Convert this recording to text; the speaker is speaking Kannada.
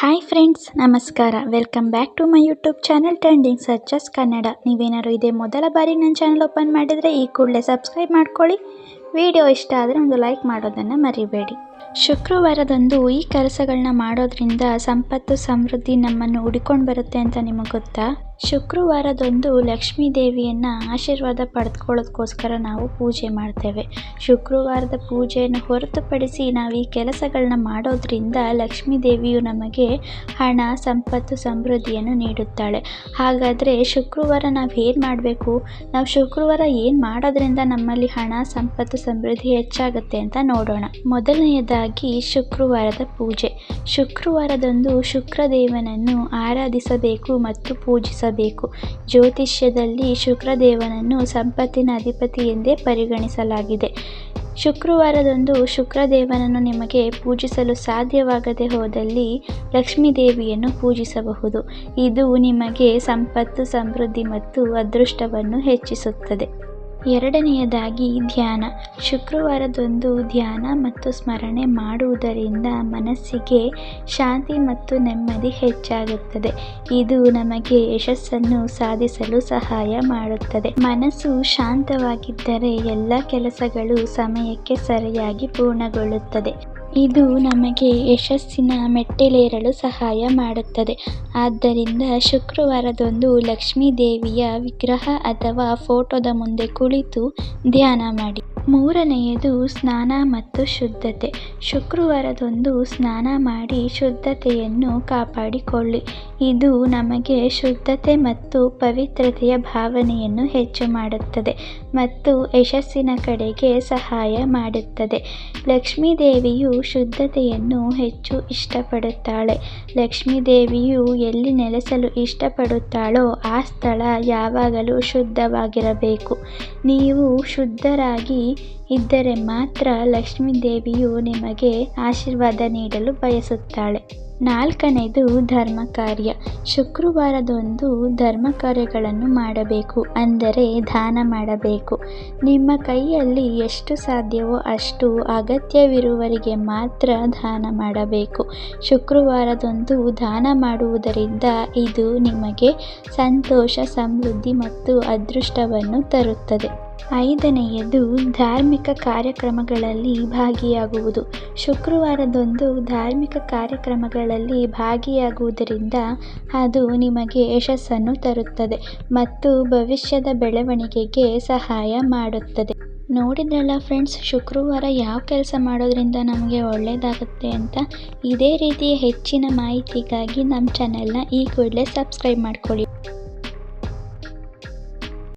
ಹಾಯ್ ಫ್ರೆಂಡ್ಸ್ ನಮಸ್ಕಾರ. Welcome back to my YouTube channel trending searches Kannada ನೀವೇನಾದ್ರು ಇದೇ ಮೊದಲ ಬಾರಿ ನನ್ನ ಚಾನಲ್ ಓಪನ್ ಮಾಡಿದರೆ ಈ ಕೂಡಲೇ ಸಬ್ಸ್ಕ್ರೈಬ್ ಮಾಡ್ಕೊಳ್ಳಿ. ವಿಡಿಯೋ ಇಷ್ಟ ಆದರೆ ಒಂದು ಲೈಕ್ ಮಾಡೋದನ್ನು ಮರಿಬೇಡಿ. ಶುಕ್ರವಾರದಂದು ಈ ಕೆಲಸಗಳನ್ನ ಮಾಡೋದ್ರಿಂದ ಸಂಪತ್ತು, ಸಮೃದ್ಧಿ ನಮ್ಮನ್ನು ಹುಡಿಕೊಂಡು ಬರುತ್ತೆ ಅಂತ ನಿಮಗೆ ಗೊತ್ತಾ? ಶುಕ್ರವಾರದಂದು ಲಕ್ಷ್ಮೀ ದೇವಿಯನ್ನು ಆಶೀರ್ವಾದ ಪಡೆದುಕೊಳ್ಳೋದಕ್ಕೋಸ್ಕರ ನಾವು ಪೂಜೆ ಮಾಡ್ತೇವೆ. ಶುಕ್ರವಾರದ ಪೂಜೆಯನ್ನು ಹೊರತುಪಡಿಸಿ ನಾವು ಈ ಕೆಲಸಗಳನ್ನ ಮಾಡೋದ್ರಿಂದ ಲಕ್ಷ್ಮೀ ದೇವಿಯು ನಮಗೆ ಹಣ, ಸಂಪತ್ತು, ಸಮೃದ್ಧಿಯನ್ನು ನೀಡುತ್ತಾಳೆ. ಹಾಗಾದರೆ ಶುಕ್ರವಾರ ನಾವು ಏನು ಮಾಡಬೇಕು? ನಾವು ಶುಕ್ರವಾರ ಏನು ಮಾಡೋದ್ರಿಂದ ನಮ್ಮಲ್ಲಿ ಹಣ, ಸಂಪತ್ತು, ಸಮೃದ್ಧಿ ಹೆಚ್ಚಾಗುತ್ತೆ ಅಂತ ನೋಡೋಣ. ಮೊದಲನೆಯದಾಗಿ ಶುಕ್ರವಾರದ ಪೂಜೆ. ಶುಕ್ರವಾರದಂದು ಶುಕ್ರದೇವನನ್ನು ಆರಾಧಿಸಬೇಕು ಮತ್ತು ಪೂಜಿಸಬೇಕು. ಜ್ಯೋತಿಷ್ಯದಲ್ಲಿ ಶುಕ್ರದೇವನನ್ನು ಸಂಪತ್ತಿನ ಅಧಿಪತಿ ಎಂದೇ ಪರಿಗಣಿಸಲಾಗಿದೆ. ಶುಕ್ರವಾರದಂದು ಶುಕ್ರದೇವನನ್ನು ನಿಮಗೆ ಪೂಜಿಸಲು ಸಾಧ್ಯವಾಗದೆ ಹೋದಲ್ಲಿ ಲಕ್ಷ್ಮೀ ದೇವಿಯನ್ನು ಪೂಜಿಸಬಹುದು. ಇದು ನಿಮಗೆ ಸಂಪತ್ತು, ಸಮೃದ್ಧಿ ಮತ್ತು ಅದೃಷ್ಟವನ್ನು ಹೆಚ್ಚಿಸುತ್ತದೆ. ಎರಡನೆಯದಾಗಿ ಧ್ಯಾನ. ಶುಕ್ರವಾರದಂದು ಧ್ಯಾನ ಮತ್ತು ಸ್ಮರಣೆ ಮಾಡುವುದರಿಂದ ಮನಸ್ಸಿಗೆ ಶಾಂತಿ ಮತ್ತು ನೆಮ್ಮದಿ ಹೆಚ್ಚಾಗುತ್ತದೆ. ಇದು ನಮಗೆ ಯಶಸ್ಸನ್ನು ಸಾಧಿಸಲು ಸಹಾಯ ಮಾಡುತ್ತದೆ. ಮನಸ್ಸು ಶಾಂತವಾಗಿದ್ದರೆ ಎಲ್ಲ ಕೆಲಸಗಳು ಸಮಯಕ್ಕೆ ಸರಿಯಾಗಿ ಪೂರ್ಣಗೊಳ್ಳುತ್ತದೆ. ಇದು ನಮಗೆ ಯಶಸ್ಸಿನ ಮೆಟ್ಟಿಲೇರಲು ಸಹಾಯ ಮಾಡುತ್ತದೆ. ಆದ್ದರಿಂದ ಶುಕ್ರವಾರದಂದು ಲಕ್ಷ್ಮೀ ದೇವಿಯ ವಿಗ್ರಹ ಅಥವಾ ಫೋಟೋದ ಮುಂದೆ ಕುಳಿತು ಧ್ಯಾನ ಮಾಡಿ. ಮೂರನೆಯದು ಸ್ನಾನ ಮತ್ತು ಶುದ್ಧತೆ. ಶುಕ್ರವಾರದಂದು ಸ್ನಾನ ಮಾಡಿ ಶುದ್ಧತೆಯನ್ನು ಕಾಪಾಡಿಕೊಳ್ಳಿ. ಇದು ನಮಗೆ ಶುದ್ಧತೆ ಮತ್ತು ಪವಿತ್ರತೆಯ ಭಾವನೆಯನ್ನು ಹೆಚ್ಚು ಮಾಡುತ್ತದೆ ಮತ್ತು ಯಶಸ್ಸಿನ ಕಡೆಗೆ ಸಹಾಯ ಮಾಡುತ್ತದೆ. ಲಕ್ಷ್ಮೀದೇವಿಯು ಶುದ್ಧತೆಯನ್ನು ಹೆಚ್ಚು ಇಷ್ಟಪಡುತ್ತಾಳೆ. ಲಕ್ಷ್ಮೀ ದೇವಿಯು ಎಲ್ಲಿ ನೆಲೆಸಲು ಇಷ್ಟಪಡುತ್ತಾಳೋ ಆ ಸ್ಥಳ ಯಾವಾಗಲೂ ಶುದ್ಧವಾಗಿರಬೇಕು. ನೀವು ಶುದ್ಧರಾಗಿ ಇದ್ದರೆ ಮಾತ್ರ ಲಕ್ಷ್ಮೀ ದೇವಿಯು ನಿಮಗೆ ಆಶೀರ್ವಾದ ನೀಡಲು ಬಯಸುತ್ತಾಳೆ. ನಾಲ್ಕನೇದು ಧರ್ಮ ಕಾರ್ಯ ಶುಕ್ರವಾರದಂದು ಧರ್ಮ ಕಾರ್ಯಗಳನ್ನು ಮಾಡಬೇಕು, ಅಂದರೆ ದಾನ ಮಾಡಬೇಕು. ನಿಮ್ಮ ಕೈಯಲ್ಲಿ ಎಷ್ಟು ಸಾಧ್ಯವೋ ಅಷ್ಟು ಅಗತ್ಯವಿರುವವರಿಗೆ ಮಾತ್ರ ದಾನ ಮಾಡಬೇಕು. ಶುಕ್ರವಾರದಂದು ದಾನ ಮಾಡುವುದರಿಂದ ಇದು ನಿಮಗೆ ಸಂತೋಷ, ಸಮೃದ್ಧಿ ಮತ್ತು ಅದೃಷ್ಟವನ್ನು ತರುತ್ತದೆ. ಐದನೆಯದು ಧಾರ್ಮಿಕ ಕಾರ್ಯಕ್ರಮಗಳಲ್ಲಿ ಭಾಗಿಯಾಗುವುದು. ಶುಕ್ರವಾರದಂದು ಧಾರ್ಮಿಕ ಕಾರ್ಯಕ್ರಮಗಳಲ್ಲಿ ಭಾಗಿಯಾಗುವುದರಿಂದ ಅದು ನಿಮಗೆ ಯಶಸ್ಸನ್ನು ತರುತ್ತದೆ ಮತ್ತು ಭವಿಷ್ಯದ ಬೆಳವಣಿಗೆಗೆ ಸಹಾಯ ಮಾಡುತ್ತದೆ. ನೋಡಿದ್ರಲ್ಲ ಫ್ರೆಂಡ್ಸ್, ಶುಕ್ರವಾರ ಯಾವ ಕೆಲಸ ಮಾಡೋದ್ರಿಂದ ನಮಗೆ ಒಳ್ಳೆಯದಾಗುತ್ತೆ ಅಂತ? ಇದೇ ರೀತಿಯ ಹೆಚ್ಚಿನ ಮಾಹಿತಿಗಾಗಿ ನಮ್ಮ ಚಾನೆಲ್ನ ಈ ಕೂಡಲೇ ಸಬ್ಸ್ಕ್ರೈಬ್ ಮಾಡ್ಕೊಳ್ಳಿ.